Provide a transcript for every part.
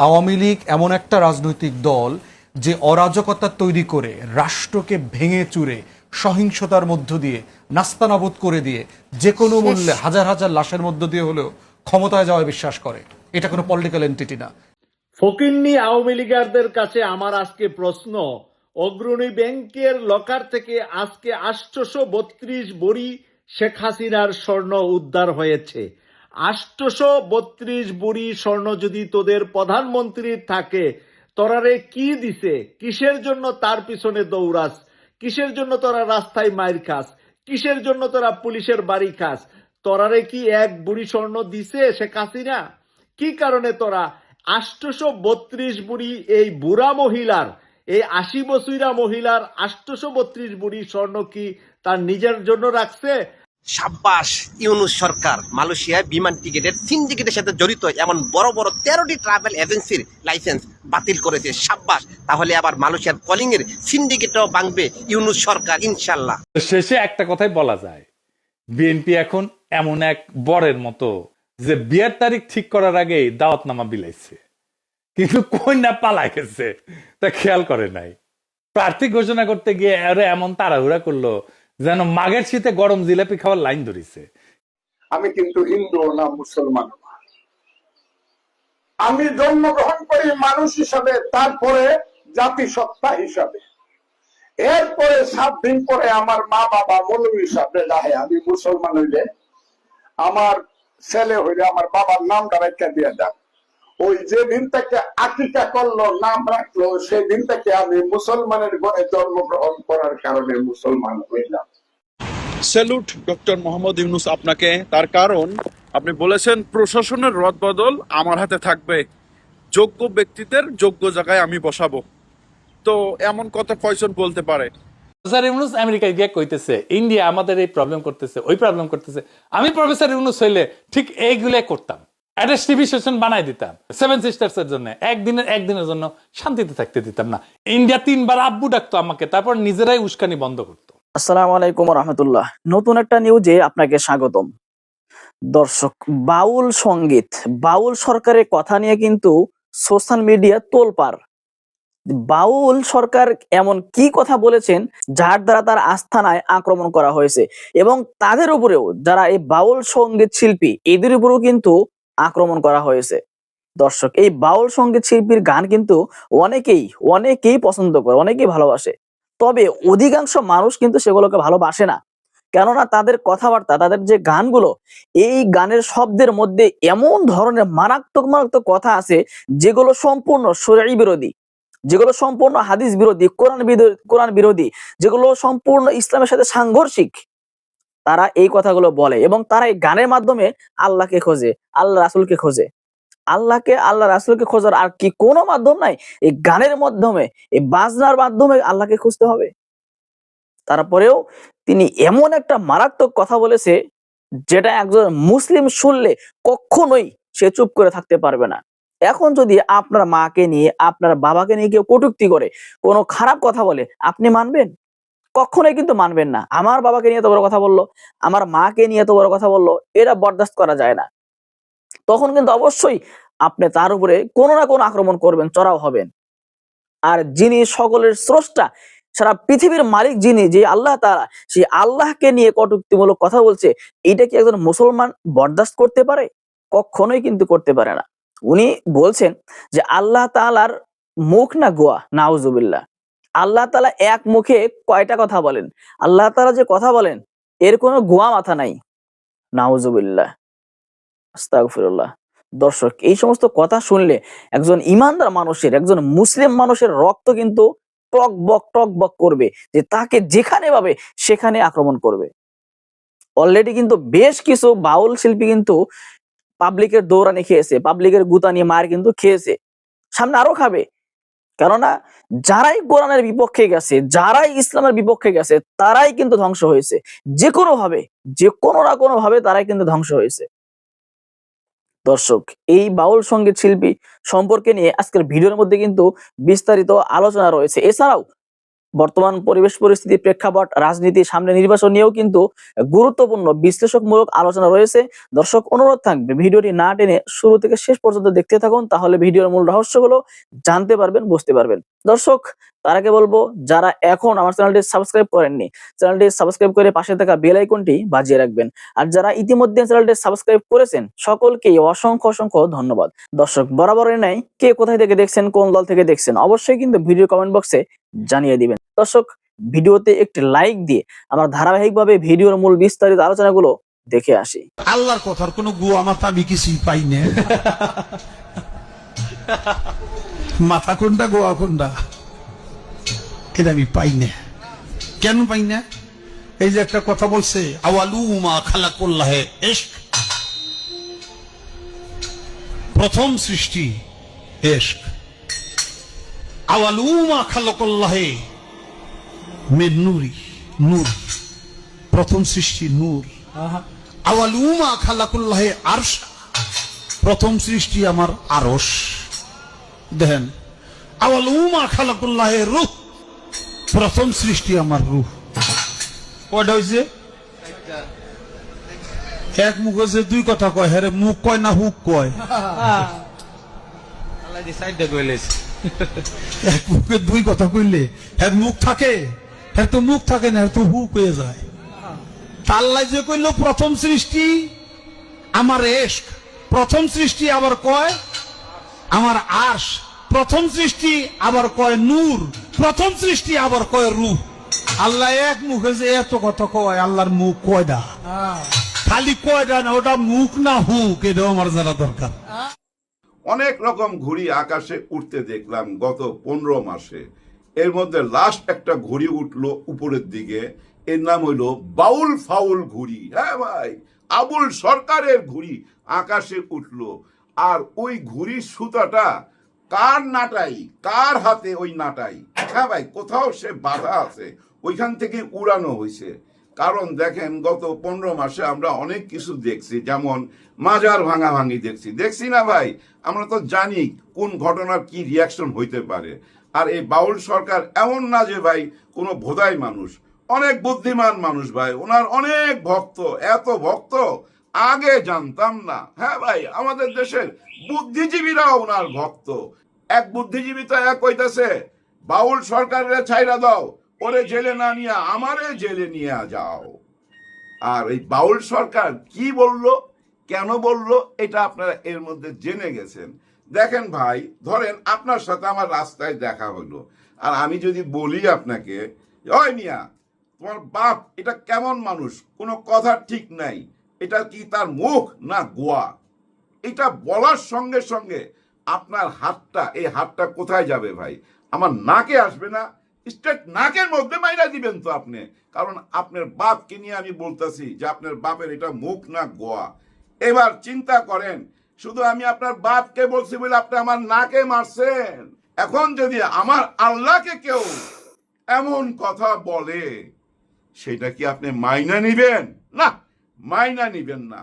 আওয়ামী লীগ এমন একটা রাজনৈতিক দল যে অরাজকতা তৈরি করে রাষ্ট্রকে ভেঙে চুরে সহিংসতার মধ্য দিয়ে নাস্তানাবুদ করে দিয়ে যে কোনো মূল্যে হাজার হাজার লাশের মধ্য দিয়ে হলেও ক্ষমতায় যাওয়া বিশ্বাস করে। এটা কোনো পলিটিক্যাল এন্টিটি না। ফকিন্নি আওয়ামী লীগারদের কাছে আমার আজকে প্রশ্ন অগ্রণী ব্যাংকের লকার থেকে আজকে আটশোশো বত্রিশ বড়ি শেখ হাসিনার স্বর্ণ উদ্ধার হয়েছে। আটশোশো বত্রিশ বুড়ি স্বর্ণ যদি তোদের প্রধানমন্ত্রীর থাকে, তোরারে কি দিছে? কিসের জন্য তার পিছনে দৌড়াস? কিসের জন্য তোরা রাস্তায় মাইর খাস? কিসের জন্য তোরা পুলিশের বাড়ি খাস? তোরারে কি এক বুড়ি স্বর্ণ দিছে শেখ হাসিনা কি কারণে তোরা আষ্টশো বত্রিশ বুড়ি এই বুড়া মহিলার, এই আশি বছরা মহিলার আষ্টশো বত্রিশ বুড়ি স্বর্ণ কি তার নিজের জন্য রাখছে? সাব্বাস ইউনুস সরকার মালয়েশিয়ায় বিমান টিকিটের সিন্ডিকেটের সাথে জড়িত এমন বড় বড় তেরোটি ট্রাভেল এজেন্সির লাইসেন্স বাতিল করেছে সাব্বাস। তাহলে আবার মালয়েশিয়ার কলিং এর সিন্ডিকেটও ভাঙবে ইউনুস সরকার, ইনশাল্লাহ। শেষে একটা কথাই বলা যায় বিএনপি এখন এমন এক বরের মতো যে বিয়ের তারিখ ঠিক করার আগেই দাওয়াতনামা বিলাইছে। কিন্তু কই না পালাই গেছে তা খেয়াল করে নাই। প্রার্থী ঘোষণা করতে গিয়ে এমন তাড়াহুড়া করল যেন মাঘের শীতে গরম জিলাপি খাওয়ার লাইন ধরিছে। আমি কিন্তু হিন্দু না মুসলমান আমি জন্মগ্রহণ করি মানুষ হিসাবে, তারপরে জাতিসত্তা হিসাবে। এরপরে সাত দিন পরে আমার মা বাবা মৌলবী হিসাবে রাহে, আমি মুসলমান হইলে আমার ছেলে হইলে আমার বাবার নামটা রেখে দিয়ে দেন ওই যে দিন থেকে আকিকা করল নাম রাখল সেই দিন থেকে আমি মুসলমানের ঘরে জন্মগ্রহণ করার কারণে মুসলমান হইলাম। স্যালুট ডক্টর মোহাম্মদ ইউনুস আপনাকে। তার কারণ আপনি বলেছেন প্রশাসনের রদবদল আমার হাতে থাকবে। যোগ্য ব্যক্তিদের যোগ্য জায়গায় আমি বসাবো। তো এমন কথা কয়জন বলতে পারে। প্রফেসর ইউনুস আমেরিকায় গিয়ে কইতেছে ইন্ডিয়া আমাদের এই প্রবলেম করতেছে ওই প্রবলেম করতেছে। আমি প্রফেসর ইউনুস হইলে ঠিক এইগুলাই করতাম। একটা টিভি সেশন বানাই দিতাম। সেভেন সিস্টার্স এর জন্য। একদিনের একদিনের জন্য শান্তিতে থাকতে দিতাম না। ইন্ডিয়া তিনবার আব্বু ডাকতো আমাকে, তারপর নিজেরাই উস্কানি বন্ধ করতো। আসসালামু আলাইকুম রহমতুল্লাহ। নতুন একটা নিউজে আপনাকে স্বাগতম। দর্শক, বাউল সংগীত। বাউল সরকারের কথা নিয়ে কিন্তু সোশ্যাল মিডিয়া তোলপার বাউল সরকার এমন কি কথা বলেছেন যার দ্বারা তার আস্থানায় আক্রমণ করা হয়েছে? এবং তাদের উপরেও যারা এই বাউল সংগীত শিল্পী, এদের উপরেও কিন্তু আক্রমণ করা হয়েছে। দর্শক, এই বাউল সংগীত শিল্পীর গান কিন্তু অনেকেই অনেকেই পছন্দ করে, অনেকেই ভালোবাসে। তবে অধিকাংশ মানুষ কিন্তু সেগুলোকে ভালোবাসে না। কেননা তাদের কথাবার্তা, তাদের যে গানগুলো, এই গানের শব্দের মধ্যে এমন ধরনের মারাত্মক মারাত্মক কথা আছে, যেগুলো সম্পূর্ণ শরীর বিরোধী। যেগুলো সম্পূর্ণ হাদিস বিরোধী, কোরআন কোরআন বিরোধী, যেগুলো সম্পূর্ণ ইসলামের সাথে সাংঘর্ষিক। তারা এই কথাগুলো বলে এবং তারা এই গানের মাধ্যমে আল্লাহকে খোঁজে, আল্লাহ রাসুলকে খোঁজে। আল্লাহকে, আল্লাহ রাসুলকে খোঁজার আর কি কোনো মাধ্যম নাই, এই গানের মাধ্যমে, এই বাজনার মাধ্যমে আল্লাহকে খুঁজতে হবে। তারপরেও তিনি এমন একটা মারাত্মক কথা বলেছে, যেটা একজন মুসলিম শুনলে কখনোই সে চুপ করে থাকতে পারবে না। এখন যদি আপনার মাকে নিয়ে, আপনার বাবাকে নিয়ে কেউ কটুক্তি করে, কোনো খারাপ কথা বলে, আপনি মানবেন? কখনোই কিন্তু মানবেন না। আমার বাবাকে নিয়ে এত বড় কথা বলল, আমার মাকে নিয়ে এত বড় কথা বলল, এটা বরদাস্ত করা যায় না। তখন কিন্তু অবশ্যই আপনি তার উপরে কোনো না কোনো আক্রমণ করবেন, চড়াও হবেন। আর যিনি সকলের স্রষ্টা, সারা পৃথিবীর মালিক যিনি, যে আল্লাহ তারা সেই আল্লাহকে নিয়ে কটুক্তিমূলক কথা বলছে, এটা কি একজন মুসলমান বরদাস্ত করতে পারে? কখনোই কিন্তু করতে পারে না। উনি বলছেন যে আল্লাহ তালার মুখ না গোয়া, নাউজুবিল্লাহ। আল্লাহ তালা এক মুখে কয়টা কথা বলেন? আল্লাহ তালা যে কথা বলেন, এর কোনো গোয়া মাথা নাই। নাউজুবিল্লাহ। দর্শক, এই সমস্ত কথা শুনলে একজন ইমানদার মানুষের, একজন মুসলিম মানুষের রক্ত কিন্তু টক বক টক বক করবে, যে তাকে যেখানে পাবে, সেখানে আক্রমণ করবে। অলরেডি কিন্তু বেশ কিছু বাউল শিল্পী কিন্তু পাবলিকের দৌড়ানি খেয়েছে, পাবলিকের গুতানি, মার কিন্তু খেয়েছে। সামনে আরও খাবে। কেননা যারাই কোরআনের বিপক্ষে গেছে, যারাই ইসলামের বিপক্ষে গেছে, তারাই কিন্তু ধ্বংস হয়েছে। যে কোনো ভাবে যে কোনো না কোনো ভাবে তারাই কিন্তু ধ্বংস হয়েছে। দর্শক, এই বাউল সংগীত শিল্পী সম্পর্কে নিয়ে আজকের ভিডিওর মধ্যে কিন্তু বিস্তারিত আলোচনা রয়েছে। এছাড়াও বর্তমান পরিবেশ পরিস্থিতি প্রেক্ষাপট, রাজনীতি, সামনে নির্বাচন নিয়েও কিন্তু গুরুত্বপূর্ণ বিশ্লেষকমূলক আলোচনা রয়েছে। দর্শক, অনুরোধ থাকবে, ভিডিওটি না টেনে শুরু থেকে শেষ পর্যন্ত দেখতে থাকুন, তাহলে ভিডিওর মূল রহস্যগুলো জানতে পারবেন, বুঝতে পারবেন। দর্শক তার আগে বলব, যারা এখন আমার চ্যানেলটি সাবস্ক্রাইব করেননি, চ্যানেলটি সাবস্ক্রাইব করে পাশে থাকা বেল আইকনটি বাজিয়ে রাখবেন। আর যারা ইতিমধ্যে চ্যানেলটি সাবস্ক্রাইব করেছেন সকলকেই অসংখ্য অসংখ্য ধন্যবাদ। দর্শক বরাবরের নাই, কে কোথায় থেকে দেখছেন, কোন দল থেকে দেখছেন, অবশ্যই কিন্তু ভিডিও কমেন্ট বক্সে জানিয়ে দিবেন। দর্শক, ভিডিওতে একটি লাইক দিয়ে আমরা ধারাবাহিকভাবে ভিডিওর মূল বিস্তারিত আলোচনাগুলো দেখে আসি। আল্লাহর কথার কোনো গুয়া মাথা আমি কিছুই পাই না। মাথা কোনটা, গোয়া কোনটা? এটা আমি পাই না। কেন পাই না? এই যে একটা কথা বলছে আওয়ালু মা খালা করলাহে এশক। প্রথম সৃষ্টি এশক। আওয়ালু মা খালা করলাহে মেন নুরি নূর। প্রথম সৃষ্টি নূর। আওয়ালুমা খালাকুল্লাহে আরশ। প্রথম সৃষ্টি আমার আরস দেখেন আওয়ালুমা খালাকুল্লাহে রূহ। প্রথম সৃষ্টি আমার রূহ কয়টা হয়েছে এক মুখ হয়েছে দুই কথা কয়। হ্যাঁ মুখ কয় না হুক কয়? এক মুখে দুই কথা কইলে হ্যাঁ মুখ থাকে হ্যাঁ তো মুখ থাকে না হ্যাঁ তো হুক হয়ে যায়। তাল্লাই যে কইল প্রথম সৃষ্টি আমার এশক। প্রথম সৃষ্টি আবার কয়? আমার আশ প্রথম সৃষ্টি আবার কয় নূর। প্রথম সৃষ্টি আবার কয় রূপ। আল্লাহ এক মুখে যে এত কথা কয় আল্লাহর মুখ কয়ডা? খালি কয়ডা না ওটা মুখ না হুক এটাও আমার জানা দরকার। অনেক রকম ঘুড়ি আকাশে উঠতে দেখলাম গত পনেরো মাসে। এর মধ্যে লাস্ট একটা ঘুড়ি উঠল উপরের দিকে। এর নাম হইল বাউল ফাউল ঘুড়ি। হ্যাঁ ভাই আবুল সরকারের ঘুড়ি আকাশে উঠল। আর ওই ঘুড়ির সুতাটা কার নাটাই, কার হাতে ওই নাটাই? হ্যাঁ ভাই, কোথাও সে বাধা আছে, ওইখান থেকে উড়ানো হয়েছে। কারণ দেখেন, গত পনেরো মাসে আমরা অনেক কিছু দেখছি, যেমন মাজার ভাঙা ভাঙি দেখছি। দেখছি না ভাই, আমরা তো জানি কোন ঘটনার কি রিয়াকশন হইতে পারে। আর এই বাউল সরকার এমন না যে ভাই, কোনো ভোদাই মানুষ। অনেক বুদ্ধিমান মানুষ ভাই, ওনার অনেক ভক্ত, এত ভক্ত, আগে জানতাম না। হ্যাঁ ভাই, আমাদের দেশের বুদ্ধিজীবীরাও ওনার ভক্ত। এক বুদ্ধিজীবী তো এক কইতাছে, বাউল সরকারের ছাইরা দাও, ওরে জেলে না নিয়ে আমারে জেলে নিয়ে যাও। আর এই বাউল সরকার কি বলল, কেন বলল, এটা আপনারা এর মধ্যে জেনে গেছেন। দেখেন ভাই, ধরেন আপনার সাথে আমার রাস্তায় দেখা হলো, আর আমি যদি বলি আপনাকে, ওই মিয়া, তোমার বাপ এটা কেমন মানুষ? কোনো কথা ঠিক নাই, এটা কি তার মুখ না গোয়া? এটা বলার সঙ্গে সঙ্গে আপনার হাতটা, এই হাতটা কোথায় যাবে ভাই? আমার নাকে আসবে না স্ট্রেট নাকের মধ্যে মাইরা দিবেন তো আপনি। কারণ আপনার বাপকে নিয়ে আমি বলতেছি যে আপনার বাপের এটা মুখ না গোয়া। এবার চিন্তা করেন, শুধু আমি আপনার বাপকে বলছি বলে আপনি আমার নাকে মারছেন? এখন যদি আমার আল্লাহকে কেউ এমন কথা বলে, সেটা কি আপনি মাইনা নিবেন? না, মাইনা নিবেন না।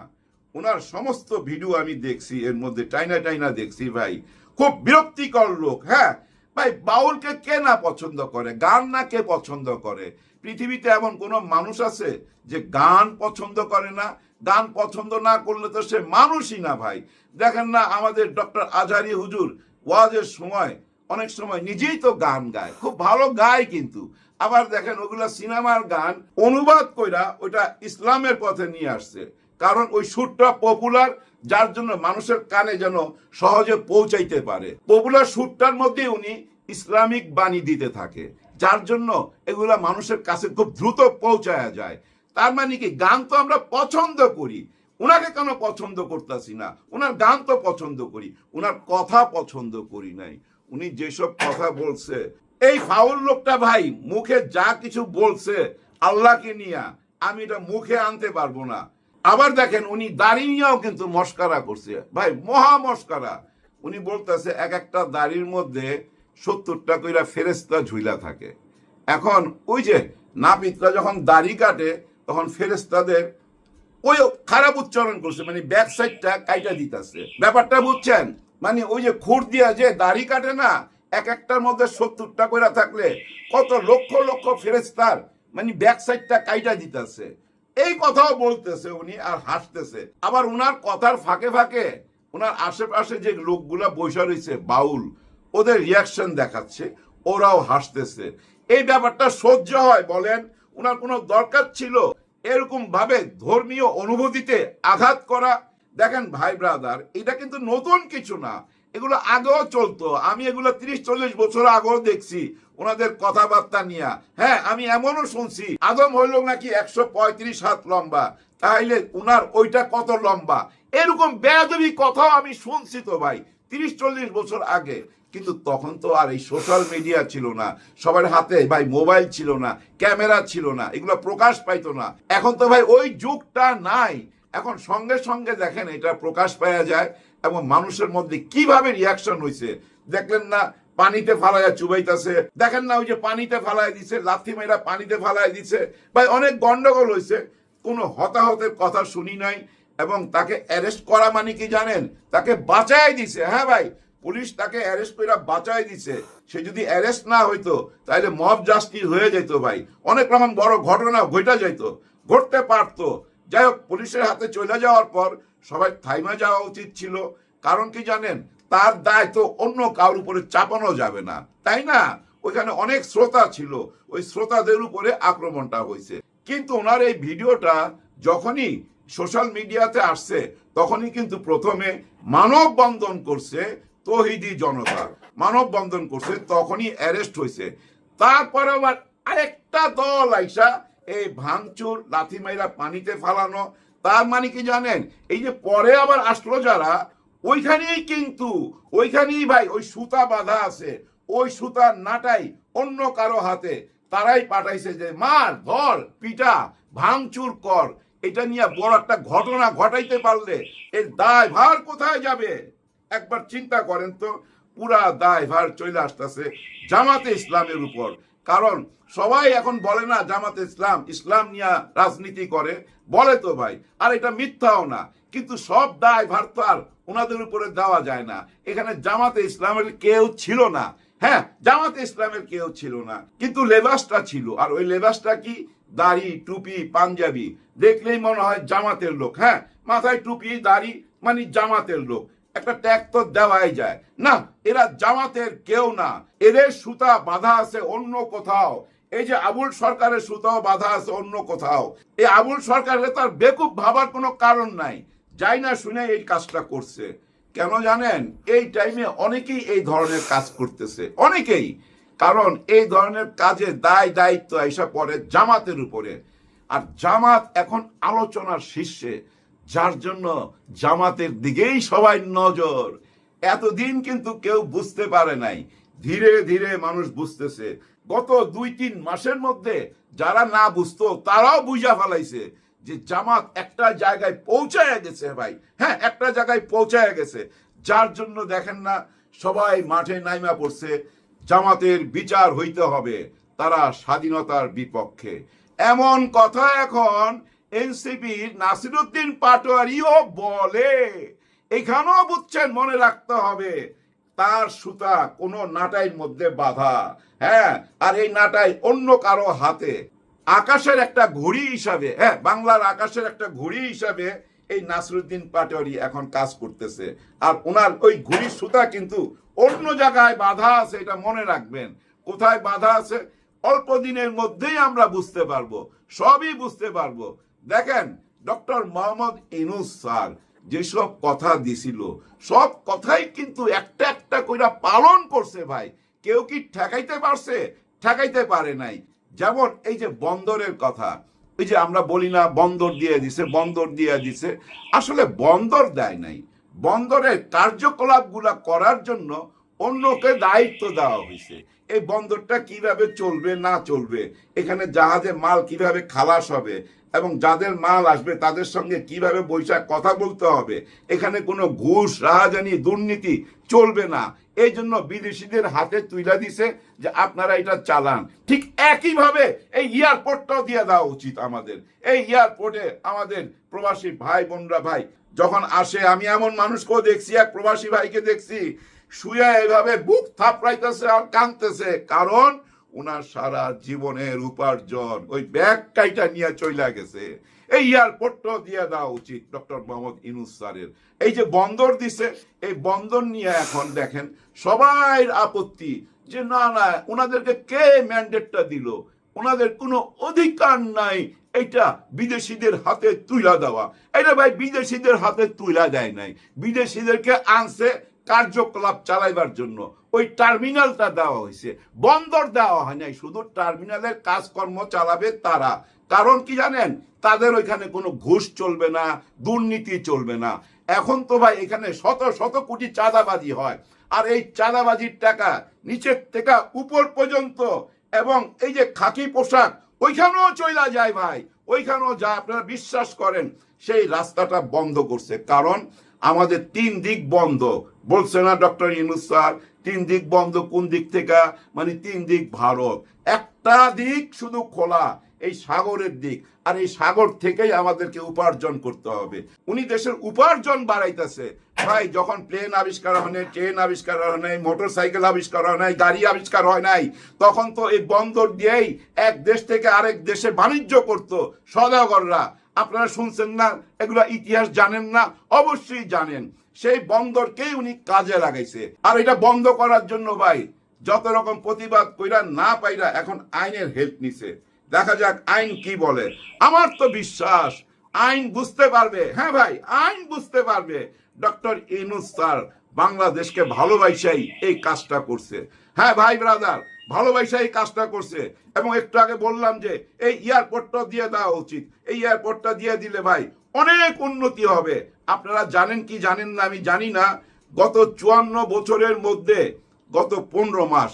ওনার সমস্ত ভিডিও আমি দেখছি, এর মধ্যে টাইনা টাইনা দেখছি ভাই। খুব বিরক্তিকর লোক হ্যাঁ? ভাই, বাউলকে কে না পছন্দ করে? গান না কে পছন্দ করে? পৃথিবীতে এমন কোনো মানুষ আছে যে গান পছন্দ করে না? গান পছন্দ না করলে তো সে মানুষই না ভাই। দেখেন না, আমাদের ডক্টর আজহারি হুজুর, ওয়াজের সময় অনেক সময় নিজেই তো গান গায়। খুব ভালো গায় কিন্তু। আবার দেখেন, ওগুলা সিনেমার গান, অনুবাদ কইরা ওটা ইসলামের পথে নিয়ে আসছে। কারণ ওই সুরটা পপুলার যার জন্য মানুষের কানে যেন সহজে পৌঁছাইতে পারে। পপুলার সুরটার মধ্যে উনি ইসলামিক বাণী দিতে থাকে, যার জন্য এগুলা মানুষের কাছে খুব দ্রুত পৌঁছায়া যায়। তার মানে কি, গান তো আমরা পছন্দ করি। উনাকে কেন পছন্দ করতেছি না? উনার গান তো পছন্দ করি, উনার কথা পছন্দ করি নাই। উনি যেসব কথা বলছে, এই ফাউল লোকটা ভাই, মুখে যা কিছু বলছে, আল্লাহকে নিয়ে, আমি এটা মুখে আনতে পারব না। আবার দেখেন উনি দাড়ি নিয়েও কিন্তু মস্কারা করছে। ভাই, মহা মস্কারা। উনি বলতেছে, এক একটা দাড়ির মধ্যে সত্তরটা কইরা ফেরেস্তা ঝুইলা থাকে। এখন ওই যে নাপিতরা যখন দাড়ি কাটে, তখন ফেরেস্তাদের ওই খারাপ উচ্চারণ করছে মানে ব্যাক সাইডটা কাইটা দিতেছে। ব্যাপারটা বুঝছেন? মানে ওই যে খুর দিয়া যে দাড়ি কাটে না, এক একটার মধ্যে সত্তরটা কইরা থাকলে কত লক্ষ লক্ষ ফেরেস্তার মানে ব্যাক সাইডটা কাইটা দিতেছে। এই কথাও বলতেছে উনি আর হাসতেছে। আবার উনার কথার ফাঁকে ফাঁকে ওনার আশেপাশে যে লোকগুলা বসে রয়েছে, বাউল, ওদের রিয়াকশন দেখাচ্ছে, ওরাও হাসতেছে। এই ব্যাপারটা সহ্য হয়, বলেন ওনার কোনো দরকার ছিল? এরকম ভাবে ধর্মীয় অনুভূতিতে আঘাত করা। দেখেন ভাই ব্রাদার এটা কিন্তু নতুন কিছু না। এগুলো আগেও চলতো। আমি এগুলো তিরিশ, চল্লিশ বছর আগেও দেখছি। ওনাদের কথাবার্তা নিয়ে। হ্যাঁ আমি এমনও শুনছি, আদম হইল নাকি একশো পঁয়ত্রিশ হাত লম্বা। তাহলে উনার ওইটা কত লম্বা? এরকম বেয়াদবি কথাও আমি শুনছি তো ভাই, তিরিশ চল্লিশ বছর আগে। কিন্তু তখন তো আর এই সোশ্যাল মিডিয়া ছিল না, সবার হাতে ভাই মোবাইল ছিল না, ক্যামেরা ছিল না, এগুলো প্রকাশ পাইতো না। এখন তো ভাই ওই যুগটা নাই। এখন সঙ্গে সঙ্গে দেখেন এটা প্রকাশ পাওয়া যায় এবং মানুষের মধ্যে কীভাবে রিয়াকশন হয়েছে দেখলেন না পানিতে ফালাইয়া চুবাইতেছে। দেখেন না, ওই যে পানিতে ফালাই দিছে, লাথি মেয়েরা পানিতে ফালাই দিছে। ভাই, অনেক গন্ডগোল হয়েছে কোনো হতাহতের কথা শুনি নাই এবং তাকে অ্যারেস্ট করা মানে কি জানেন? তাকে বাঁচাই দিছে। হ্যাঁ ভাই, পুলিশ তাকে অ্যারেস্ট করে বাঁচাই দিছে। সে যদি অ্যারেস্ট না হইতো তাহলে মব জাস্টিস হয়ে যেত ভাই। অনেক রকম বড় ঘটনা ঘটা যেত ঘটতে পারতো। যাই হোক, পুলিশের হাতে চলে যাওয়ার পর সবাই থাইমা যাওয়া উচিত ছিল। কারণ কি জানেন? তার দায় তো অন্য কারোর উপরে চাপানো যাবে না, তাই না? ওইখানে অনেক শ্রোতা ছিল, ওই শ্রোতাদের উপরে আক্রমণটা হয়েছে। কিন্তু ওনার এই ভিডিওটা যখনই সোশ্যাল মিডিয়াতে আসছে, তখনই কিন্তু প্রথমে মানববন্ধন করছে তহিদি জনতা। মানববন্ধন করছে, তখনই অ্যারেস্ট হয়েছে। তারপরে আবার আরেকটা দল আইসা, এই ভাঙচুর, লাথি মাইরা পানিতে ফালানো, তার মানে কি জানেন? এই যে পরে আবার আসলো যারা ওইখানেই কিন্তু, ওইখানেই ভাই, ওই সুতা বাঁধা আছে। ওই সুতার নাটাই অন্য কারও হাতে। তারাই পাঠাইছে যে, মার, ধর, পিটা, ভাঙচুর কর। এটা নিয়ে বড় একটা ঘটনা ঘটাইতে পারলে এর দায় ভার কোথায় যাবে? একবার চিন্তা করেন তো, পুরা দায় ভার চলে আসতেছে জামাতে ইসলামের উপর। কারণ সবাই এখন বলে না, জামাতে ইসলাম ইসলাম নিয়ে রাজনীতি করে। বলে তো ভাই, আর এটা মিথ্যাও না। কিন্তু সব দায় ভার তো আর ওনাদের উপরে দেওয়া যায় না। এখানে জামাতে ইসলামের কেউ ছিল না। হ্যাঁ জামাতে ইসলামের কেউ ছিল না। কিন্তু লেবাসটা ছিল। আর ওই লেবাসটা কি? দাড়ি, টুপি, পাঞ্জাবি। দেখলেই মনে হয় জামাতের লোক। হ্যাঁ মাথায় টুপি, দাড়ি মানে জামাতের লোক। একটা ট্যাগ তো দেওয়াই যায়। না, এরা জামাতের কেউ না। এদের সুতা বাঁধা আছে অন্য কোথাও। এই যে আবুল সরকারের সুতাও বাঁধা আছে অন্য কোথাও। এই আবুল সরকারের তার বেকুব ভাবার কোনো কারণ নাই। যাই না শুনে এই কাজটা করছে। কেন জানেন? এই টাইমে অনেকেই এই ধরনের কাজ করতেছে। অনেকেই। কারণ এই ধরনের কাজে দায়, দায়িত্ব এসে পড়ে জামাতের উপরে। আর জামাত এখন আলোচনার শীর্ষে। যার জন্য জামাতের দিকেই সবাই নজর। এতদিন কিন্তু কেউ বুঝতে পারে নাই। ধীরে ধীরে মানুষ বুঝতেছে। গত দুই, তিন মাসের মধ্যে যারা না বুঝতো, তারাও বুঝা ফেলাইছে। যে জামাত একটা জায়গায় পৌঁছায় গেছে ভাই। হ্যাঁ একটা জায়গায় পৌঁছায় গেছে। যার জন্য দেখেন না, সবাই মাঠে নাইমা পড়ছে। জামাতের বিচার হইতে হবে, তারা স্বাধীনতার বিপক্ষে। এমন কথা এখন এনসিপির নাসিরুদ্দিন পাটোয়ারিও বলে। এখানেও বুঝছেন, মনে রাখতে হবে, তার সুতা কোনো নাটাইর মধ্যে বাঁধা। হ্যাঁ আর এই নাটাই অন্য কারও হাতে। আকাশের একটা ঘড়ি হিসাবে হ্যাঁ বাংলার আকাশের একটা ঘড়ি হিসাবে এই নাসরুদ্দিন পাটোয়ারি এখন কাজ করতেছে। আর ওনার ওই ঘুড়ির সুতা কিন্তু অন্য জায়গায় বাধা আছে, এটা মনে রাখবেন। কোথায় বাধা আছে? অল্প দিনের মধ্যেই আমরা বুঝতে পারব, সবই বুঝতে পারব। দেখেন, ডক্টর মোহাম্মদ ইনুস স্যার যেসব কথা দিছিল, সব কথাই কিন্তু একটা একটা কইরা পালন করছে ভাই। কেউ কি ঠেকাইতে পারছে? ঠেকাইতে পারে নাই। যেমন এই যে বন্দরের কথা, এই যে আমরা বলি না বন্দর দিয়ে দিছে, বন্দর দিয়ে দিছে, আসলে বন্দর দেয় নাই। বন্দরের কার্যকলাপগুলা করার জন্য অন্যকে দায়িত্ব দেওয়া হয়েছে। এই বন্দরটা কীভাবে চলবে, না চলবে, এখানে জাহাজে মাল কীভাবে খালাস হবে এবং যাদের মাল আসবে তাদের সঙ্গে কীভাবে বৈশাখ কথা বলতে হবে, এখানে কোনো ঘুষ, রাহাজানি, দুর্নীতি চলবে না। এই জন্য বিদেশিদের হাতে তুইলা দিছে যে আপনারা এটা চালান। ঠিক একইভাবে এই এয়ারপোর্টটাও দিয়ে দেওয়া উচিত আমাদের। এই এয়ারপোর্টে আমাদের প্রবাসী ভাই, বোনরা, ভাই, যখন আসে, আমি এমন মানুষকেও দেখছি, এক প্রবাসী ভাইকে দেখছি শুয়ে এভাবে বুক থাপড়াইতেছে আর কাঁদতেছে, কারণ ওনার সারা জীবনের উপার্জন ওই ব্যাগ কাইটা নিয়ে চলে গেছে। এই এয়ারপোর্টটা দিয়ে দেওয়া উচিত, ডক্টর মোহাম্মদ ইনুস স্যারের। এই যে বন্দর দিছে, এই বন্দর নিয়ে এখন দেখেন সবাই আপত্তি যে না না ওনাদেরকে কে ম্যান্ডেটটা দিল? ওনাদের কোনো অধিকার নাই এটা বিদেশিদের হাতে তুলা দেওয়া। এটা ভাই, বিদেশিদের হাতে তুইলা দেয় নাই। বিদেশিদেরকে আনছে কার্যকলাপ চালাইবার জন্য। ওই টার্মিনালটা দেওয়া হয়েছে বন্দর দেওয়া হয় নাই, শুধু টার্মিনালের কাজকর্ম চালাবে তারা। কারণ কি জানেন? তাদের ওইখানে কোনো ঘুষ চলবে না, দুর্নীতি চলবে না। এখন তো ভাই এখানে শত শত কোটি চাঁদাবাজি হয়। আর এই চাঁদাবাজির টাকা নিচের থেকে উপর পর্যন্ত এবং এই যে খাকি পোশাক, ওইখানেও চইলা যায় ভাই। ওইখানেও যা আপনারা বিশ্বাস করেন, সেই রাস্তাটা বন্ধ করছে। কারণ আমাদের তিন দিক বন্ধ। বলছে না ডক্টর ইনুস স্যার, তিন দিক বন্ধ কোন দিক থেকে? মানে তিন দিক ভারত। একটা দিক শুধু খোলা, এই সাগরের দিক। আর এই সাগর থেকেই আমাদেরকে উপার্জন করতে হবে। উনি দেশের উপার্জন বাড়াইতেছে। ভাই, যখন প্লেন আবিষ্কার হয় নাই ট্রেন আবিষ্কার হয় নাই মোটর সাইকেল আবিষ্কার হয় নাই, গাড়ি আবিষ্কার হয় নাই, তখন তো এই বন্দর দিয়েই এক দেশ থেকে আরেক দেশে বাণিজ্য করতো সদাগররা। আপনারা শুনছেন না, এগুলা ইতিহাস জানেন না, অবশ্যই জানেন। সেই বন্দরকেই উনি কাজে লাগাইছে। আর এটা বন্ধ করার জন্য ভাই, যত রকম প্রতিবাদ কইরা না পাইরা এখন আইনের হেল্প নিছে। দেখা যাক আইন কি বলে। আমার তো বিশ্বাস, আইন বুঝতে পারবে। হ্যাঁ ভাই, আইন বুঝতে পারবে। ডক্টর ইনুস স্যার বাংলাদেশকে ভালোবাসাই এই কাজটা করছে। হ্যাঁ ভাই ব্রাদার ভালোবাসা এই কাজটা করছে। এবং একটু আগে বললাম যে, এই এয়ারপোর্টটা দিয়ে দেওয়া উচিত। এই এয়ারপোর্টটা দিয়ে দিলে ভাই অনেক উন্নতি হবে। আপনারা জানেন কি জানেন না আমি জানি না। গত চুয়ান্ন বছরের মধ্যে গত পনেরো মাস,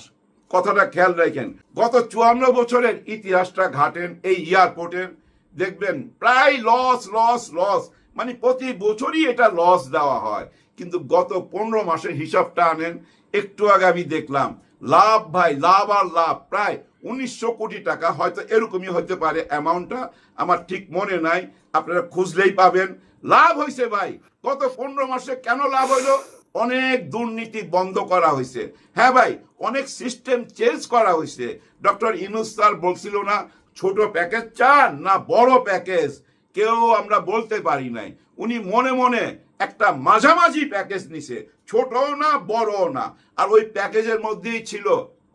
কথাটা খেয়াল রাখেন, গত চুয়ান্ন বছরের ইতিহাসটা ঘাটেন এই এয়ারপোর্টের দেখবেন, প্রায় লস লস লস মানে প্রতি বছরই এটা লস দেওয়া হয়। কিন্তু গত পনেরো মাসের হিসাবটা আনেন, একটু আগে আমি দেখলাম লাভ ভাই, লাভ আর লাভ। প্রায় উনিশশো কোটি টাকা হয়তো এরকমই হতে পারে অ্যামাউন্টটা আমার ঠিক মনে নাই, আপনারা খুঁজলেই পাবেন। লাভ হয়েছে ভাই, গত পনেরো মাসে কেন লাভ হইল? অনেক দুর্নীতি বন্ধ করা হয়েছে হ্যাঁ ভাই, অনেক সিস্টেম চেঞ্জ করা হয়েছে ডক্টর ইনুস স্যার বলছিল না, ছোট প্যাকেজ চান না বড় প্যাকেজ কেউ আমরা বলতে পারি নাই। উনি মনে মনে একটা মাঝামাঝি প্যাকেজ নিছে ছোট না বড় না। আর ওই প্যাকেজের মধ্যেই ছিল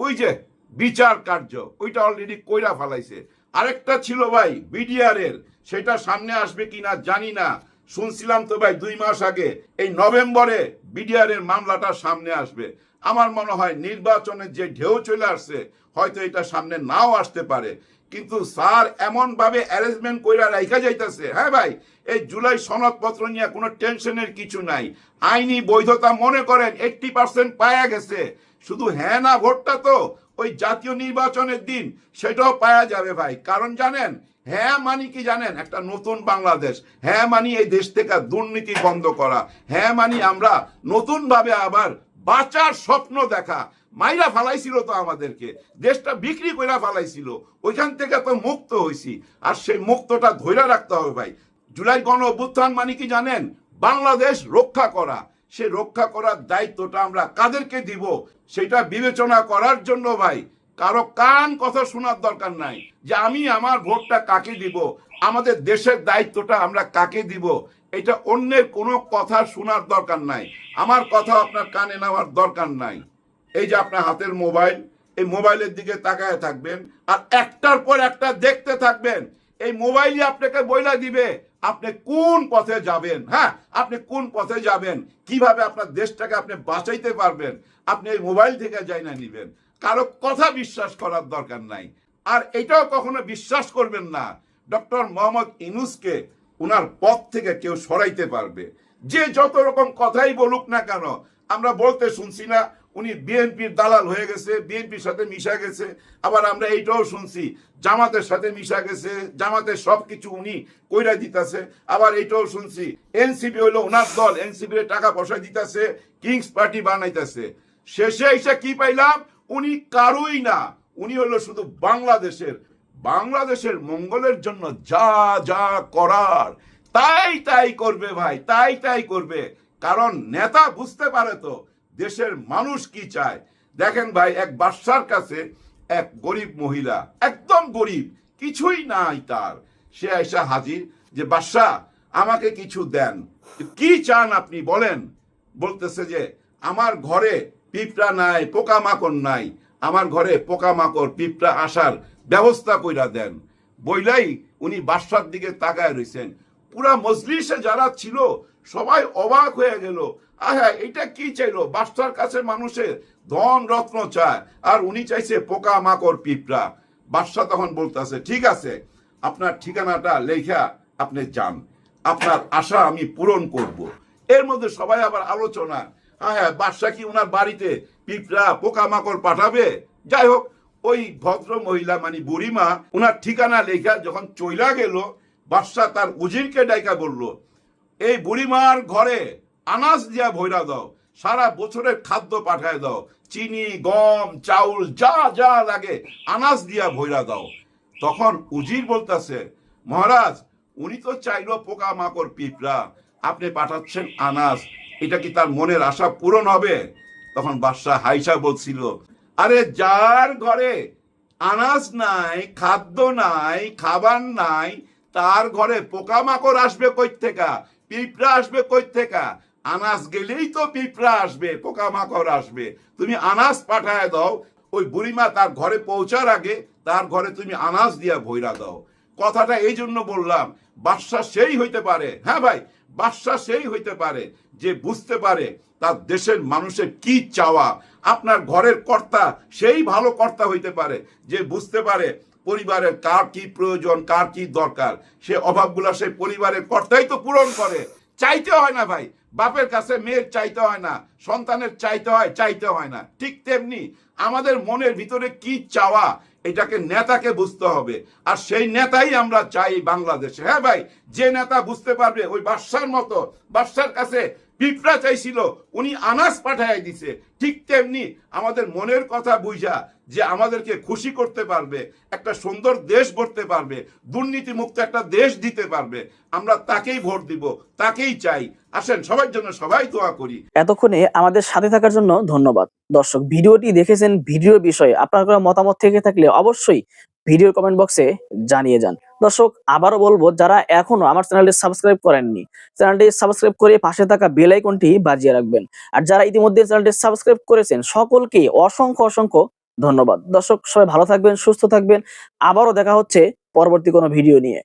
ওই যে বিচার কার্য, ওইটা অলরেডি কইরা ফালাইছে। আরেকটা ছিল ভাই বিডিআর এর সেটা সামনে আসবে কিনা জানি না। শুনছিলাম তো ভাই দুই মাস আগে, এই নভেম্বরে বিডিআর এর মামলাটা সামনে আসবে। আমার মনে হয় নির্বাচনের যে ঢেউ চলে আসছে, হয়তো এটা সামনে নাও আসতে পারে। কিন্তু স্যার এমন ভাবে অ্যারেঞ্জমেন্ট কইরা রাইখা যাইতেছে। হ্যাঁ ভাই, এই জুলাই সনদপত্র নিয়ে কোনো টেনশনের কিছু নাই। আইনি বৈধতা মনে করেন এইটটি পার্সেন্ট পায়া গেছে। শুধু হ্যাঁ না ভোটটা তো ওই জাতীয় নির্বাচনের দিন, সেটাও পাওয়া যাবে ভাই। কারণ জানেন হ্যাঁ মানি কি জানেন? একটা নতুন বাংলাদেশ। হ্যাঁ মানি এই দেশ থেকে দুর্নীতি বন্ধ করা। হ্যাঁ মানি আমরা নতুন ভাবে আবার বাঁচার স্বপ্ন দেখা। মাইরা ফালাইছিল তো আমাদেরকে। দেশটা বিক্রি কইরা ফালাইছিল। ওইখান থেকে তো মুক্ত হয়েছি আর সেই মুক্তটা ধৈর্য রাখতে হবে ভাই। জুলাই গণ অভ্যুত্থান মানে কি জানেন? বাংলাদেশ রক্ষা করা। সে রক্ষা করার দায়িত্বটা আমরা কাদেরকে দিব? সেটা বিবেচনা করার জন্য ভাই। কারও কান কথা শোনার দরকার নাই। যে আমি আমার ভোটটা কাকে দিব? আমাদের দেশের দায়িত্বটা আমরা কাকে দিব? এটা অন্যের কোনো কথা শোনার দরকার নাই। আমার কথা আপনার কানে নেওয়ার দরকার নাই। এই যে আপনার হাতের মোবাইল, এই মোবাইলের দিকে তাকায় থাকবেন আর একটার পর একটা দেখতে থাকবেন। এই মোবাইলই আপনাকে বইলা দিবে আপনি কোন পথে যাবেন হ্যাঁ? আপনি কোন পথে যাবেন? কীভাবে আপনার দেশটাকে আপনি বাঁচাইতে পারবেন? আপনি এই মোবাইল থেকে যাই না নিবেন। কারও কথা বিশ্বাস করার দরকার নাই। আর এটাও কখনো বিশ্বাস করবেন না, ডক্টর মোহাম্মদ ইনুসকে ওনার পথ থেকে কেউ সরাইতে পারবে। যে যত রকম কথাই বলুক না কেন, আমরা বলতে শুনছি না উনি বিএনপির দালাল হয়ে গেছে, বিএনপির সাথে মিশা গেছে। আবার আমরা এইটাও শুনছি, জামাতের সাথে মিশা গেছে, জামাতের সব কিছু উনি কইরা দিতেছে। আবার এইটাও শুনছি, এনসিপি হইল ওনার দল, এনসিপি টাকা পয়সা দিতেছে, কিংস পার্টি বানাইতেছে। শেষে এসে কি পাইলাম? উনি কারুই না, উনি হলো শুধু বাংলাদেশের বাংলাদেশের মঙ্গলের জন্য যা যা করার, তাই তাই করবে ভাই, তাই তাই করবে। কারণ নেতা বুঝতে পারে তো দেশের মানুষ কি চায়? দেখেন ভাই, এক বাদশার কাছে এক গরিব মহিলা, একদম গরিব, কিছুই নাই তার। সে এসে হাজির যে, বাদশাহ, আমাকে কিছু দেন। কি চান আপনি বলেন? বলতেছে যে, আমার ঘরে পিঁপড়া নাই, পোকামাকড় নাই। আমার ঘরে পোকামাকড়, পিঁপড়া আসার ব্যবস্থা কইরা দেন। বইলাই উনি বাদশার দিকে তাকায় রইছেন। পুরা মজলিসে যারা ছিল সবাই অবাক হয়ে গেল। আহা, এটা কি চাইলো? বাদশার কাছে মানুষের ধন রত্ন চায়, আর উনি চাইছে পোকা মাকড় পিঁপড়া। বাদশাহ তখন বলতেছে, ঠিক আছে, আপনার ঠিকানাটা লেখা আপনি যান। আপনার আশা আমি পূরণ করব। এর মধ্যে সবাই আবার আলোচনা হ্যাঁ হ্যাঁ বাদশাহ কি ওনার বাড়িতে পিঁপড়া, পোকামাকড় পাঠাবে? যাই হোক, ওই ভদ্র মহিলা মানে বুড়িমা ওনার ঠিকানা লেখা যখন চইলা গেল বাদশাহ তার উজিরকে ডাইকা বলল এই বুড়িমার ঘরে আনাজ দিয়া ভৈরা দাও, সারা বছরের খাদ্য পাঠায় দাও, চিনি, গম, চাউল, যা যা লাগে আনাজ দিয়া ভৈরা দাও। তখন উজির বলতেছে, মহারাজ, উনি তো চাইলো পোকা মাকড় পিঁপড়া, আপনি পাঠাচ্ছেন আনাজ, এটা কি তার মনের আশা পূরণ হবে? তখন বাদশাহ হাইসা বলছিল, আরে যার ঘরে আনাজ নাই, খাদ্য নাই, খাবার নাই, তার ঘরে পোকামাকড় আসবে কই থেকে? পিঁপড়া আসবে কই থেকে? গেলেই তো পিঁপড়া আসবে, পোকামাকড় আসবে। তুমি আনাজ পাঠায় দাও, ওই বুড়িমা তার ঘরে পৌঁছার আগে তার ঘরে তুমি আনাজ দিয়া ভৈরা দাও। কথাটা এই জন্য বললাম বাদশা সেই হইতে পারে হ্যাঁ ভাই বাদশা সেই হইতে পারে যে বুঝতে পারে তার দেশের মানুষের কি চাওয়া। আপনার ঘরের কর্তা সেই ভালো কর্তা হইতে পারে যে বুঝতে পারে পরিবারের কার কি প্রয়োজন, কার কি দরকার? সে অভাবগুলা সেই পরিবারের কর্তাই তো পূরণ করে। চাইতে হয় না ভাই। বাপের কাছে মেয়ের চাইতে হয় না। সন্তানের চাইতে হয় চাইতে হয় না। ঠিক তেমনি আমাদের মনের ভিতরে কি চাওয়া, এটাকে নেতাকে বুঝতে হবে। আর সেই নেতাই আমরা চাই বাংলাদেশে। হ্যাঁ ভাই? যে নেতা বুঝতে পারবে ওই বাদশার মতো। বাদশার কাছে পিঁপড়া চাইছিল, উনি আনাজ পাঠাই দিছে। ঠিক তেমনি আমাদের মনের কথা বুঝা যে আমাদেরকে খুশি করতে পারবে, একটা সুন্দর দেশ গড়তে পারবে দুর্নীতি মুক্ত একটা দেশ দিতে পারবে। আমরা তাকেই ভোট দিব, তাকেই চাই। আসেন, সবার জন্য সবাই দোয়া করি। এতক্ষণে আমাদের সাথে থাকার জন্য ধন্যবাদ। দর্শক, ভিডিওটি দেখেছেন ভিডিওর বিষয়ে। আপনার মতামত থেকে থাকলে অবশ্যই ভিডিওর কমেন্ট বক্সে জানিয়ে যান। দর্শক, আবারও বলব, যারা এখনও আমার চ্যানেলটি সাবস্ক্রাইব করেননি, চ্যানেলটি সাবস্ক্রাইব করে পাশে থাকা বেল আইকনটি বাজিয়ে রাখবেন। আর যারা ইতিমধ্যে চ্যানেলটি সাবস্ক্রাইব করেছেন, সকলকে অসংখ্য অসংখ্য ধন্যবাদ। দর্শক, সবাই ভালো থাকবেন, সুস্থ থাকবেন। আবারও দেখা হচ্ছে পরবর্তী কোনো ভিডিও নিয়ে।